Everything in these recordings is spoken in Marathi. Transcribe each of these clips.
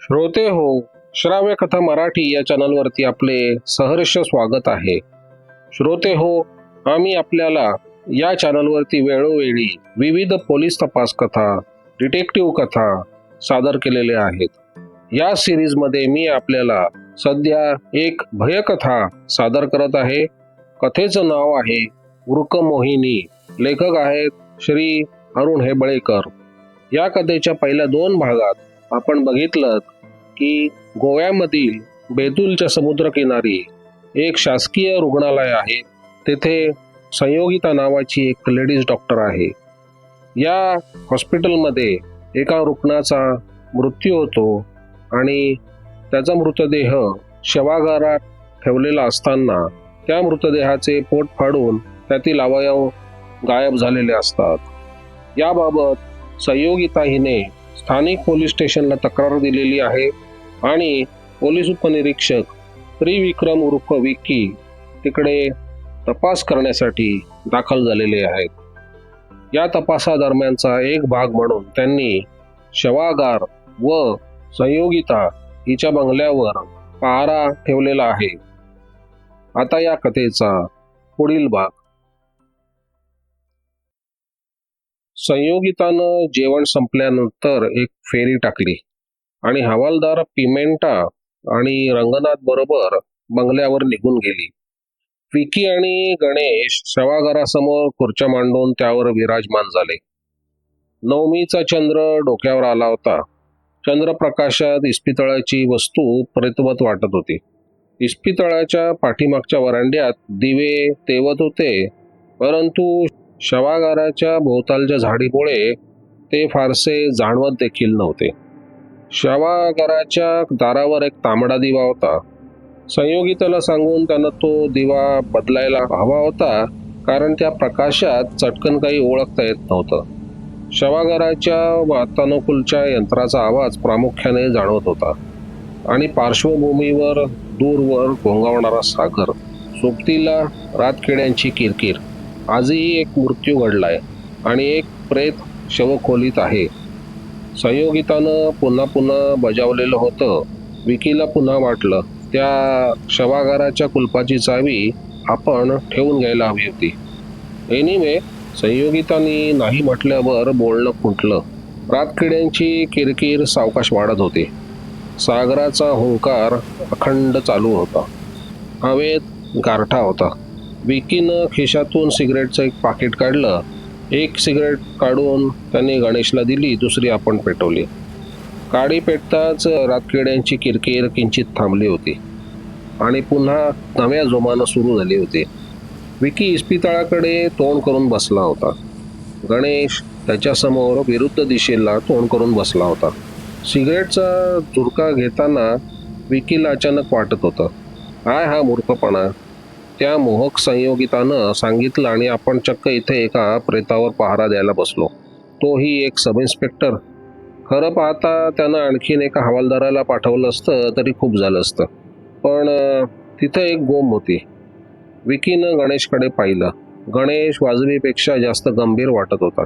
श्रोते हो श्राव्य कथा मराठी या चॅनलवरती आपले सहर्ष स्वागत आहे. श्रोते हो आम्ही आपल्याला या चॅनलवरती वेळोवेळी विविध पोलीस तपास कथा डिटेक्टिव्ह कथा सादर केलेल्या आहेत. या सिरीजमध्ये मी आपल्याला सध्या एक भयकथा सादर करत आहे. कथेचं नाव आहे वृकमोहिनी लेखक आहेत श्री अरुण हेबळेकर या कथेच्या पहिल्या दोन भागात आपण बघितलं की गोव्यामधील बेतूलच्या समुद्रकिनारी एक शासकीय रुग्णालय आहे. तेथे संयोगिता नावाची एक लेडीज डॉक्टर आहे. या हॉस्पिटलमध्ये एका रुग्णाचा मृत्यू होतो आणि त्याचा मृतदेह शवागारात ठेवलेला असताना त्या मृतदेहाचे पोट फाडून त्यातील अवयव गायब झालेले असतात. याबाबत संयोगिता हिने स्थानिक पोलीस स्टेशनला तक्रार दिलेली आहे आणि पोलीस उपनिरीक्षक त्रिविक्रम उर्फ विक्की तिकडे तपास करण्यासाठी दाखल झालेले आहेत. या तपासादरम्यानचा एक भाग म्हणून त्यांनी शवागार व संयोगिता हिच्या बंगल्यावर पहारा ठेवलेला आहे. आता या कथेचा पुढील भाग. संयोगितानं जेवण संपल्यानंतर एक फेरी टाकली. आणि हवालदार पिमेंटा आणि रंगनाथ बरोबर बंगल्यावर निघून गेली. विकी आणि गणेश शवागारासमोर खुर्च्या मांडून त्यावर विराजमान झाले. नवमीचा चंद्र डोक्यावर आला होता. चंद्रप्रकाशात इस्पितळाची वस्तू प्रतिमत वाटत होती. इस्पितळाच्या पाठीमागच्या वरांड्यात दिवे तेवत होते परंतु शवागाराच्या भोवतालच्या झाडीमुळे ते फारसे जाणवत देखील नव्हते. शवागाराच्या दारावर एक तांबडा दिवा होता. संयोगिताला सांगून त्यानं तो दिवा बदलायला हवा होता कारण त्या प्रकाशात चटकन काही ओळखता येत नव्हतं. शवागाराच्या वातानुकूलच्या यंत्राचा आवाज प्रामुख्याने जाणवत होता आणि पार्श्वभूमीवर दूरवर घोंगावणारा सागर सोबतीला रातकिड्यांची किरकिर आजही एक मृत्यू घडलाय आणि एक प्रेत शवखोलीत आहे. संयोगितानं पुन्हा पुन्हा बजावलेलं होतं. विकीला पुन्हा वाटलं त्या शवागाराच्या कुलपाची चावी आपण ठेवून घ्यायला हवी होती. एनिवे संयोगितानी नाही म्हटल्यावर बोलणं फुटलं. रातकिड्यांची किरकिर सावकाश वाढत होती. सागराचा हुंकार अखंड चालू होता. हवेत गारठा होता. विकीनं खिशातून सिगरेटचं एक पाकिट काढलं. एक सिगरेट काढून त्यांनी गणेशला दिली दुसरी आपण पेटवली. काडी पेटताच रातकिड्यांची किरकिर किंचित थांबली होती. आणि पुन्हा नव्या जोमानं सुरू झाली होती. विकी इस्पितळाकडे तोंड करून बसला होता. गणेश त्याच्यासमोर विरुद्ध दिशेला तोंड करून बसला होता. सिगरेटचा झुरका घेताना विकीला अचानक वाटत होतं. काय हा मूर्खपणा. त्या मोहक संयोगितानं सांगितलं आणि आपण चक्क इथे एका प्रेतावर पहारा द्यायला बसलो. तोही एक सब इन्स्पेक्टर. खरं पाहता त्यानं आणखीन एका हवालदाराला पाठवलं असतं तरी खूप झालं असतं. पण तिथं एक गोम होती. विकीनं गणेशकडे पाहिलं. गणेश वाजवीपेक्षा जास्त गंभीर वाटत होता.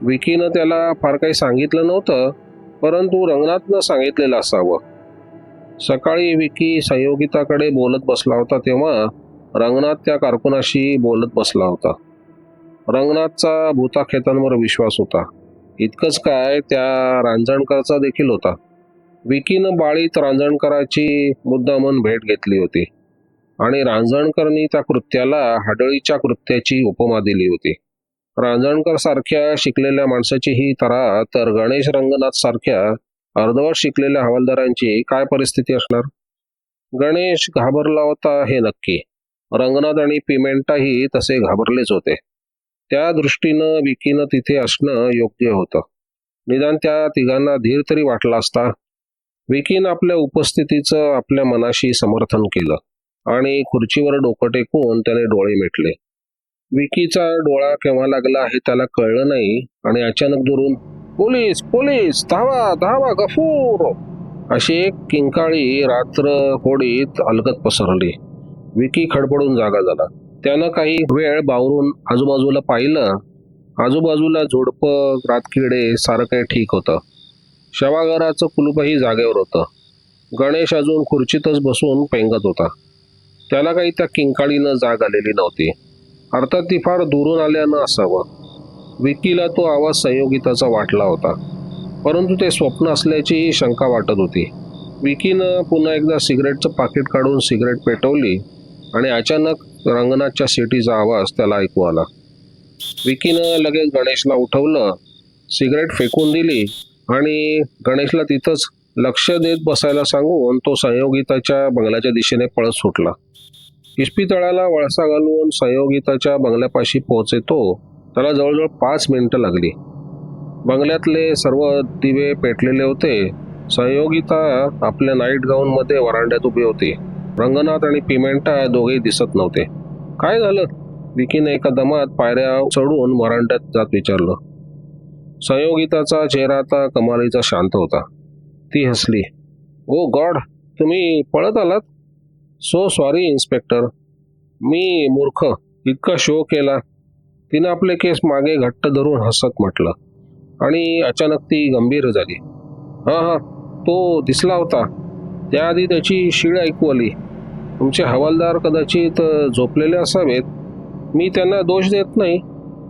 विकीनं त्याला फार काही सांगितलं नव्हतं परंतु रंगनाथनं सांगितलेलं असावं. सकाळी विकी संयोगिताकडे बोलत बसला होता तेव्हा रंगनाथ त्या कारकुनाशी बोलत बसला होता. रंगनाथचा भूताखेतांवर विश्वास होता. इतकंच काय त्या रांजणकरचा देखील होता. विकीनं बाळीत रांजणकराची मुद्दामन भेट घेतली होती. आणि रांजणकरनी त्या कृत्याला हाडळीच्या कृत्याची उपमा दिली होती. रांजणकर सारख्या शिकलेल्या माणसाची ही तरा तर गणेश रंगनाथ सारख्या अर्धवट शिकलेल्या हवालदारांची काय परिस्थिती असणार? गणेश घाबरला होता हे नक्की. रंगनाथ आणि पिमेंटाही तसे घाबरलेच होते. त्या दृष्टीनं विकीनं तिथे असणं योग्य होतं. निदान त्या तिघांना धीर तरी वाटला असता. विकीनं आपल्या उपस्थितीचं आपल्या मनाशी समर्थन केलं आणि खुर्चीवर डोकं टेकून त्याने डोळे मिटले. विकीचा डोळा केव्हा लागला हे त्याला कळलं नाही आणि अचानक दुरून पोलीस पोलीस धावा धावा गफूर! अशी एक किंकाळी रात्र होडीत अलगत पसरली. विकी खडबडून जागा झाला. त्यानं काही वेळ बावरून आजूबाजूला पाहिलं. आजूबाजूला झोडपं रातकिडे सारं काही ठीक होतं. शवागाराचं कुलूपही जागेवर होतं. गणेश अजून खुर्चीतच बसून पेंगत होता. त्याला काही त्या किंकाळीनं जाग आलेली नव्हती. अर्थात ती फार दुरून आल्यानं असावं. विकीला तो आवाज संयोगिताचा वाटला होता. परंतु ते स्वप्न असल्याचीही शंका वाटत होती. विकीनं पुन्हा एकदा सिगरेटचं पाकिट काढून सिगरेट पेटवली. आणि अचानक रंगनाथच्या सिटीचा आवाज त्याला ऐकू आला. विकीनं लगेच गणेशला उठवलं सिगरेट फेकून दिली आणि गणेशला तिथंच लक्ष देत बसायला सांगून तो संयोगिताच्या बंगल्याच्या दिशेने पळत सुटला. इस्पितळाला वळसा घालून संयोगिताच्या बंगल्यापाशी पोहोचे तो त्याला जवळजवळ पाच मिनिटं लागली. बंगल्यातले सर्व दिवे पेटलेले होते. संयोगिता आपल्या नाईट गाऊनमध्ये वरांड्यात उभी होती. रंगनाथ आणि पिमेंटा दोघेही दिसत नव्हते. काय झालं? विकीने एका दमात पायऱ्या चढून वरांड्यात जात विचारलं. संयोगिताचा चेहरा आता कमालीचा शांत होता. ती हसली. ओ गॉड तुम्ही पळत आलात? So sorry inspector. मी मूर्ख. इतका शो केला. तिनं आपले केस मागे घट्ट धरून हसत म्हटलं. आणि अचानक ती गंभीर झाली. हां हां. तो दिसला होता. त्याआधी त्याची शिळ ऐकू आली. तुमचे हवालदार कदाचित झोपलेले असावेत. मी त्यांना दोष देत नाही.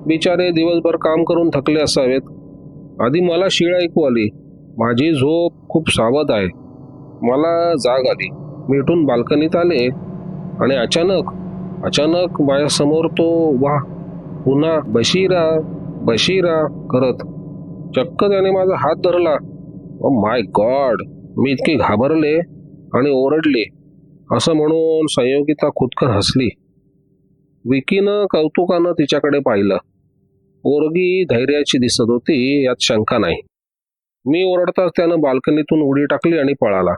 बिचारे दिवसभर काम करून थकले असावेत. आधी मला शिळ ऐकू आली. माझी झोप खूप सावध आहे. मला जाग आली. मी उठून बाल्कनीत आले आणि अचानक अचानक माझ्यासमोर तो वा पुन्हा बशीरा बशीरा करत चक्क त्याने माझा हात धरला. Oh my God! मी इतकी घाबरले आणि ओरडले. असं म्हणून संयोगिता खुदकर हसली. विकीनं कौतुकानं तिच्याकडे पाहिलं. पोरगी धैर्याची दिसत होती यात शंका नाही. मी ओरडताच त्यानं बाल्कनीतून उडी टाकली आणि पळाला.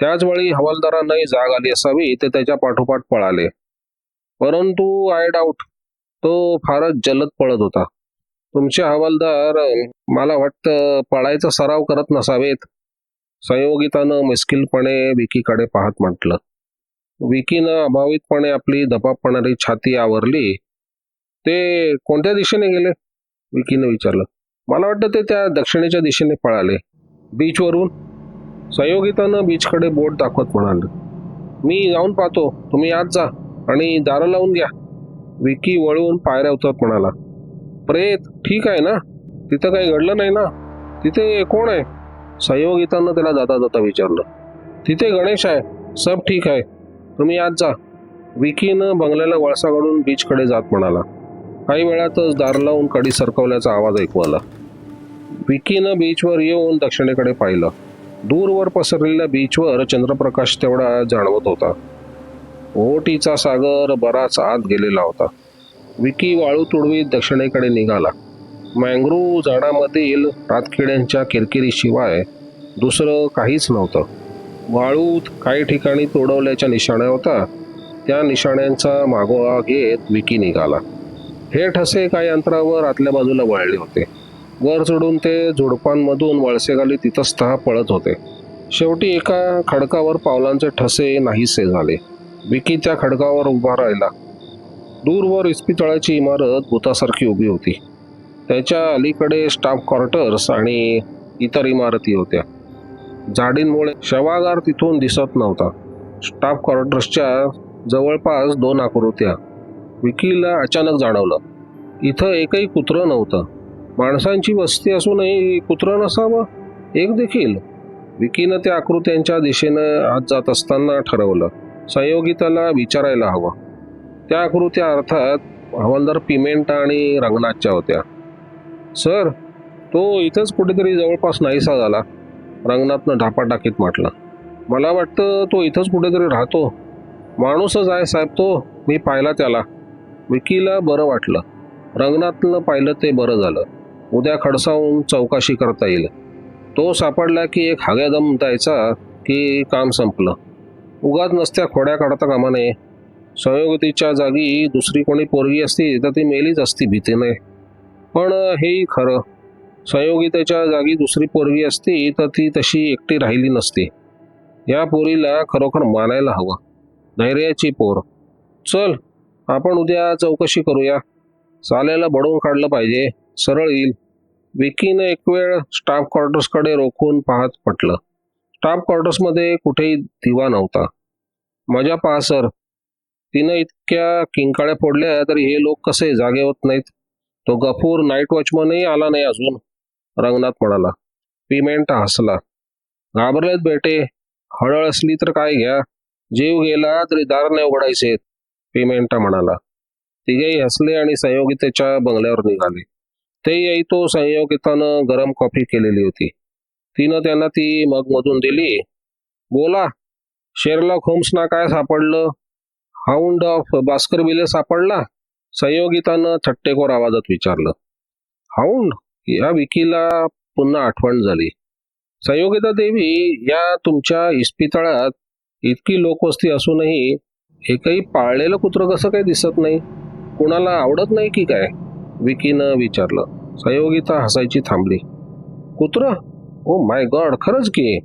त्याच वेळी हवालदारांनाही जाग आली असावी ते त्याच्या पाठोपाठ पळाले. परंतु आय डाऊट तो फारच जलद पळत होता. तुमचे हवालदार मला वाटतं पळायचा सराव करत नसावेत. संयोगितानं मिस्किलपणे विकीकडे पाहत म्हटलं. विकीनं अभावितपणे आपली दबापणारी छाती आवरली. ते कोणत्या दिशेने गेले? विकीनं विचारलं. मला वाटतं ते त्या दक्षिणेच्या दिशेने पळाले. बीचवरून. संयोगितानं बीचकडे बोट दाखवत म्हणाले. मी जाऊन पाहतो. तुम्ही आत जा आणि दारं लावून घ्या. विकी वळून पायऱ्या उतरत म्हणाला. प्रेत ठीक आहे ना? तिथं काही घडलं नाही ना? तिथे कोण आहे? संयोगितानं त्याला जाता जाता विचारलं. तिथे गणेश आहे. सब ठीक आहे. तुम्ही आज जा. विकीनं बंगल्याला वळसा काढून बीचकडे जात म्हणाला. काही वेळातच दार लावून कडी सरकवल्याचा आवाज ऐकू आला. विकीनं बीचवर येऊन दक्षिणेकडे पाहिलं. दूरवर पसरलेल्या बीचवर चंद्रप्रकाश तेवढा जाणवत होता. ओटीचा सागर बराच आत गेलेला होता. विकी वाळू तुडवीत दक्षिणेकडे निघाला. मँग्रू झाडामधील रातकिड्यांच्या किरकिरीशिवाय दुसरं काहीच नव्हतं. वाळूत काही ठिकाणी तोडवल्याच्या निशाण्या होता. त्या निशाण्यांचा मागोवा घेत विकी निघाला. हे ठसे काही अंतरावर आतल्या बाजूला वळले होते. वर चढून ते झुडपांमधून वळसेखाली तहा पळत होते. शेवटी एका खडकावर पावलांचे ठसे नाहीसे झाले. विकी त्या खडकावर उभा राहिला. दूरवर इस्पितळाची इमारत भूतासारखी उभी होती. त्याच्या अलीकडे स्टाफ क्वार्टर्स आणि इतर इमारती होत्या. झाडींमुळे शवागार तिथून दिसत नव्हता. स्टाफ क्वार्टर्सच्या जवळपास दोन आकृत्या. विकीला अचानक जाणवलं. इथं एकही कुत्रं नव्हतं. माणसांची वस्ती असूनही कुत्रं नसावं? एक देखील. विकीनं त्या आकृत्यांच्या दिशेनं आत जात असताना ठरवलं. संयोगिताला विचारायला हवं. त्या आकृत्या अर्थात हवालदार पिमेंटा आणि रंगनाथच्या होत्या. सर तो इथंच कुठेतरी जवळपास नाहीसा झाला. रंगनाथनं ढापा टाकीत म्हटलं. मला वाटतं तो इथंच कुठेतरी राहतो. माणूसच आहे साहेब तो. मी पाहिला त्याला. विकीला बरं वाटलं. रंगनाथनं पाहिलं ते बरं झालं. उद्या खडसावून चौकशी करता येईल. तो सापडला की एक हाग्यादम द्यायचा की काम संपलं. उगाच नसत्या खोड्या काढता कामा नये. संयोगतीच्या जागी दुसरी कोणी पोरगी असती तर ती मेलीच असती भीतीने. पण हेही खरं. संयोगितेच्या जागी दुसरी पोरगी असती तर ती तशी एकटी राहिली नसती. या पोरीला खरोखर मानायला हवं. धैर्याची पोर. चल आपण उद्या चौकशी करूया. साल्याला बडवून काढलं पाहिजे. सरळ येईल. विकीनं एक वेळ स्टाफ क्वार्टर्सकडे रोखून पाहत पटलं. स्टाफ क्वार्टर्समध्ये कुठेही दिवा नव्हता. मजा पहा सर. तिनं इतक्या किंकाळ्या फोडल्या तरी हे लोक कसे जागे होत नाहीत? तो गफूर नाईट वॉचमनही आला नाही अजून. रंगनाथ म्हणाला. पिमेंटा हसला. घाबरलेत बेटे. हळहळ असली तर काय घ्या. जीव गेला तरी दार नाही उघडायचे. पिमेंटा म्हणाला. तिघेही हसले आणि संयोगितेच्या बंगल्यावर निघाले. ते येई तो संयोगितानं गरम कॉफी केलेली होती. तिनं त्यांना ती मगमधून दिली. बोला. शेरला होम्सना काय सापडलं? हाऊंड ऑफ बास्करविले सापडला? संयोगितानं थट्टेखोर आवाजात विचारलं. हाऊंड? या विकीला पुन्हा आठवण झाली. संयोगिता देवी या तुमच्या इस्पितळात इतकी लोकवस्ती असूनही एकही पाळलेलं कुत्रं कसं काही दिसत नाही? कुणाला आवडत नाही की काय? विकीनं विचारलं. संयोगिता हसायची थांबली. कुत्र? ओ माय गॉड खरंच की.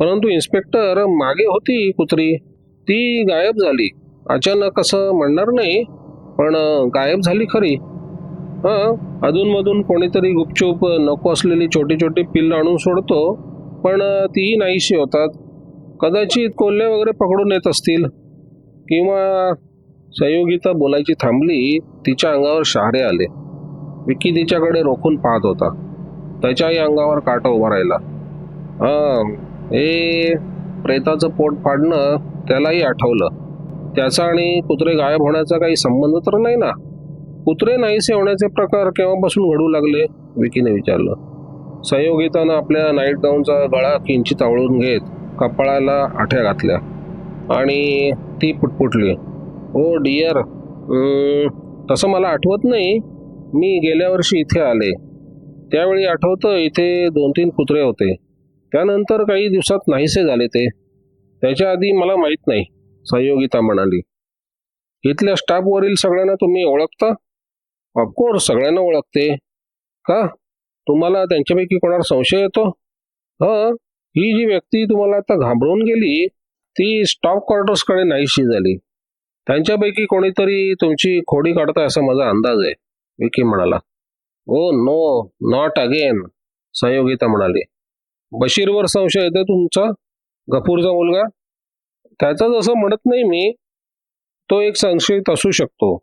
परंतु इन्स्पेक्टर मागे होती कुत्री. ती गायब झाली. अचानक असं म्हणणार नाही पण गायब झाली खरी. हां अधूनमधून कोणीतरी गुपचूप नको असलेली छोटी छोटी पिल्लं आणून सोडतो पण तीही नाहीशी होतात. कदाचित कोल्हे वगैरे पकडून येत असतील. किंवा संयोगिता बोलायची थांबली तिच्या अंगावर शहारे आले. विकी तिच्याकडे रोखून पाहत होता. त्याच्याही अंगावर काटा उभा राहिला. हा हे प्रेताचं पोट फाडणं त्यालाही आठवलं. त्याचा आणि कुत्रे गायब होण्याचा काही संबंध तर नाही ना? कुत्रे नाहीसे होण्याचे प्रकार केव्हापासून घडू लागले विकीने विचारलं. संयोगितानं आपल्या नाईट गाऊनचा गळा किंचित आवळून घेत कपाळाला आठ्या घातल्या आणि ती पुटपुटली. ओ डियर तसं मला आठवत नाही. मी गेल्या वर्षी इथे आले. त्यावेळी आठवतं इथे दोन तीन कुत्रे होते. त्यानंतर काही दिवसात नाहीसे झाले ते. त्याच्या आधी मला माहीत नाही संयोगिता म्हणाली. इथल्या स्टाफवरील सगळ्यांना तुम्ही ओळखता? ऑफकोर्स सगळ्यांना ओळखते. का? तुम्हाला त्यांच्यापैकी कोणावर संशय येतो? ह? ही जी व्यक्ती तुम्हाला आता घाबरून गेली ती स्टॉप क्वार्टर्सकडे नाहीशी झाली. त्यांच्यापैकी कोणीतरी तुमची खोडी काढताय असा माझा अंदाज आहे विकी म्हणाला. Oh no not again Sanyogita म्हणाली. बशीरवर संशय येतो तुमचा? गफूरचा मुलगा? त्याचं जसं म्हणत नाही मी. तो एक संशयित असू शकतो.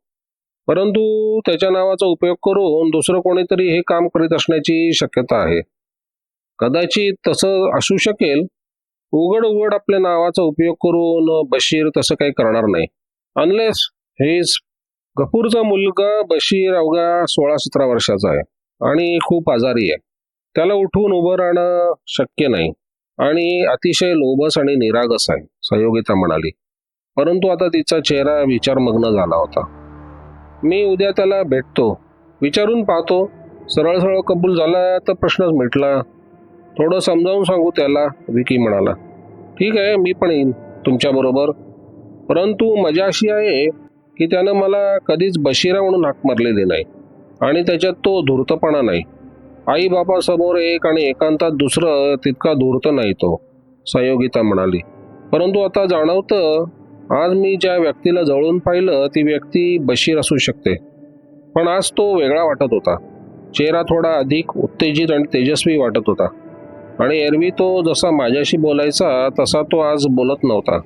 परंतु त्याच्या नावाचा उपयोग करून दुसरं कोणीतरी हे काम करीत असण्याची शक्यता आहे. कदाचित तसं असू शकेल. उघड उघड आपल्या नावाचा उपयोग करून बशीर तसं काही करणार नाही. अनलेस हेच गफूरचा मुलगा बशीर अवघा सोळा सतरा वर्षाचा आहे आणि खूप आजारी आहे. त्याला उठून उभं राहणं शक्य नाही आणि अतिशय लोभस आणि निरागस आहे सहयोगिता म्हणाली. परंतु आता तिचा चेहरा विचारमग्न झाला होता. मी उद्या त्याला भेटतो. विचारून पाहतो. सरळ सरळ कबूल झाला तर प्रश्नच मिटला. थोडं समजावून सांगू त्याला विकी म्हणाला. ठीक आहे मी पण येईन तुमच्याबरोबर परंतु मजा अशी आहे की त्यानं मला कधीच बशिरा म्हणून हाक मारलेली नाही. आणि त्याच्यात तो धूर्तपणा नाही. आई बापासमोर एक आणि एकांतात दुसरं तितका धूर्त नाही तो संयोगिता म्हणाली. परंतु आता जाणवतं आज मी ज्या व्यक्तीला जवळून पाहिलं ती व्यक्ती बशीर असू शकते. पण आज तो वेगळा वाटत होता. चेहरा थोडा अधिक उत्तेजित आणि तेजस्वी वाटत होता. आणि एरवी तो जसा माझ्याशी बोलायचा तसा तो आज बोलत नव्हता.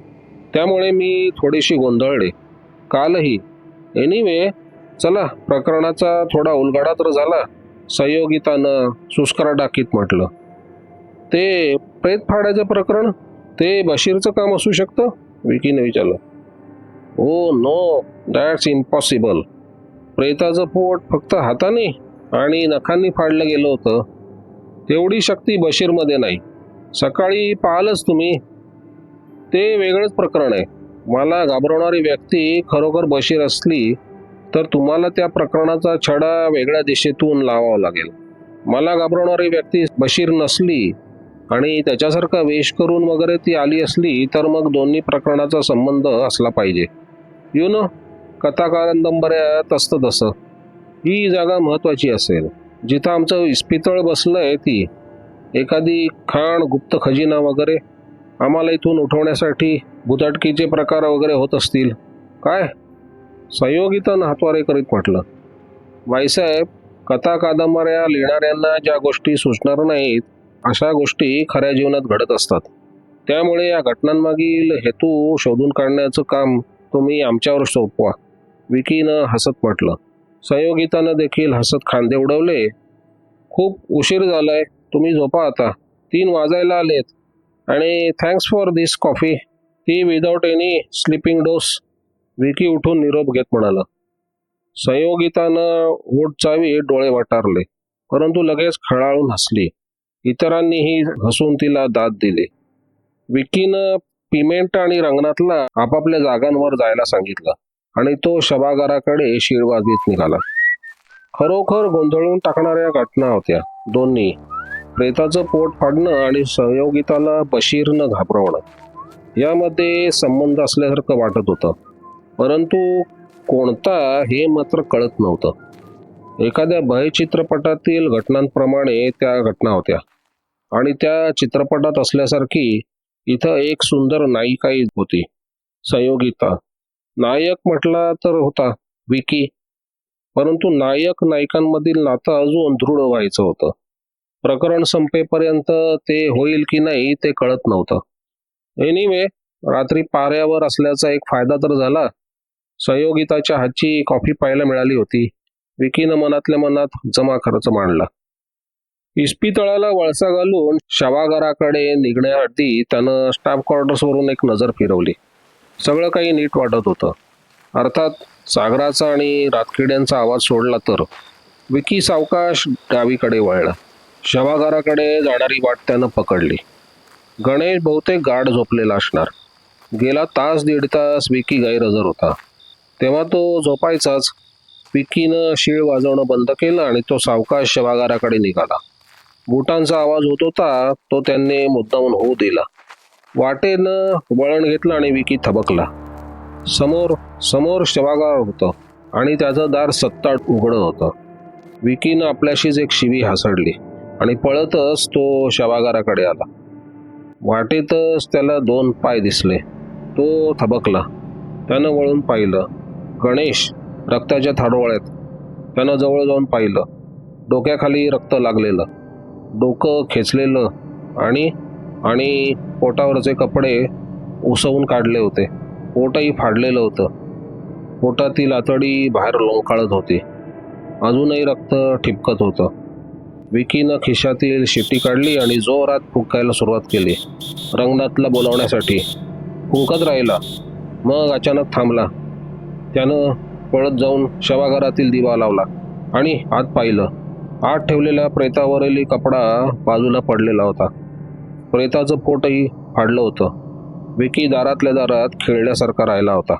त्यामुळे मी थोडीशी गोंधळले. कालही. एनिवे चला प्रकरणाचा थोडा उलगडा तर झाला. संयोगितानं सुस्करा डाकीत म्हटलं. ते प्रेत फाडायचं प्रकरण? ते बशीरचं काम असू शकतं? विकीने विचारलं. ओ नो दॅट्स इम्पॉसिबल प्रेताचं पोट फक्त हाताने आणि नखांनी फाडलं गेलं होतं. तेवढी शक्ती बशीरमध्ये नाही. सकाळी पाहालच तुम्ही. ते वेगळंच प्रकरण आहे. मला घाबरवणारी व्यक्ती खरोखर बशीर असली तर तुम्हाला त्या प्रकरणाचा छडा वेगळ्या दिशेतून लावावा लागेल. मला घाबरवणारी व्यक्ती बशीर नसली आणि त्याच्यासारखा वेश करून वगैरे ती आली असली तर मग दोन्ही प्रकरणाचा संबंध असला पाहिजे. यु नो कथा कादंबऱ्यात असतं तसं. ही जागा महत्त्वाची असेल. जिथं आमचं इस्पितळ बसलं आहे ती. एखादी खाण गुप्त खजिना वगैरे आम्हाला इथून उठवण्यासाठी भुताटकीचे प्रकार वगैरे होत असतील. काय? संयोगितानं हातवारे करीत म्हटलं. वायसाहेब कथा कादंबऱ्या लिहिणाऱ्यांना ज्या गोष्टी सुचणार नाहीत अशा गोष्टी खऱ्या जीवनात घडत असतात. त्यामुळे या घटनांमागील हेतू शोधून काढण्याचं काम तुम्ही आमच्यावर सोपवा. विकीनं हसत म्हटलं. संयोगितानं देखील हसत खांदे उडवले. खूप उशीर झालाय. तुम्ही झोपा आता. तीन वाजायला आलेत. आणि थँक्स फॉर दिस कॉफी ती without any sleeping dose Vicky उठून निरोप घेत म्हणाला. संयोगितानं ओट चावी डोळे वाटारले. परंतु लगेच खळाळून हसली. इतरांनीही हसून तिला दाद दिली. विकीनं पिमेंट आणि रंगनाथला आपापल्या जागांवर जायला सांगितलं आणि तो शबागाराकडे शिरवाजवीत निघाला. खरोखर गोंधळून टाकणाऱ्या घटना होत्या दोन्ही. प्रेताचं पोट फाडणं आणि संयोगिताला बशीरनं घाबरवणं. यामध्ये संबंध असल्यासारखं वाटत होतं. परंतु कोणता हे मात्र कळत नव्हतं. एखाद्या भयचित्रपटातील घटनांप्रमाणे त्या घटना होत्या. आणि त्या चित्रपटात असल्यासारखी इथं एक सुंदर नायिकाही होती संयोगिता. नायक म्हटला तर होता विकी परंतु नायक नायिकांमधील नातं अजून दृढ व्हायचं होतं. प्रकरण संपेपर्यंत ते होईल की नाही ते कळत नव्हतं. एनिवे रात्री पाऱ्यावर असल्याचा एक फायदा तर झाला. संयोगिताच्या हातची कॉफी पाहायला मिळाली होती. विकीनं मनातल्या मनात जमा खर्च मांडला. इस्पितळाला वळसा घालून शवागाराकडे निघण्याआधी त्यानं स्टाफ क्वार्टर्सवरून एक नजर फिरवली. सगळं काही नीट वाटत होतं. अर्थात सागराचा आणि रातकिड्यांचा आवाज सोडला तर विकी सावकाश डावीकडे वळला. शवागाराकडे जाणारी वाट त्यानं पकडली. गणेश बहुतेक गाढ झोपलेला असणार. गेला तास दीड तास विकी गैरहजर होता. तेव्हा तो झोपायचाच. विकीनं शीळ वाजवणं बंद केलं आणि तो सावकाश शवागाराकडे निघाला. बुटांचा आवाज होत होता तो त्यांनी मुद्दामून होऊ दिला. वाटेनं वळण घेतलं आणि विकी थबकला. समोर समोर शवागार होतं आणि त्याचं दार सत्ताट उघडं होतं. विकीनं आपल्याशीच एक शिवी हासडली आणि पळतच तो शवागाराकडे आला. वाटेतच त्याला दोन पाय दिसले. तो थबकला. त्यानं वळून पाहिलं. गणेश रक्ताच्या थाडोळ्यात. त्यानं जवळ जाऊन पाहिलं. डोक्याखाली रक्त लागलेलं. डोकं खेचलेलं आणि आणि पोटावरचे कपडे उसवून काढले होते. पोटही फाडलेलं होतं. पोटातील आतडी बाहेर लोंकाळत होती. अजूनही रक्त ठिपकत होतं. विकीनं खिशातील शिट्टी काढली आणि जोरात फुंकायला सुरुवात केली. रंगनाथला बोलावण्यासाठी. फुंकत राहिला. मग अचानक थांबला. त्यानं पळत जाऊन शवागारातील दिवा लावला आणि आत पाहिलं. आत ठेवलेला प्रेतावरील कपडा बाजूला पडलेला होता. प्रेताचं पोटही फाडलं होतं. विकी दारातल्या दारात खेळल्यासारखा राहिला होता.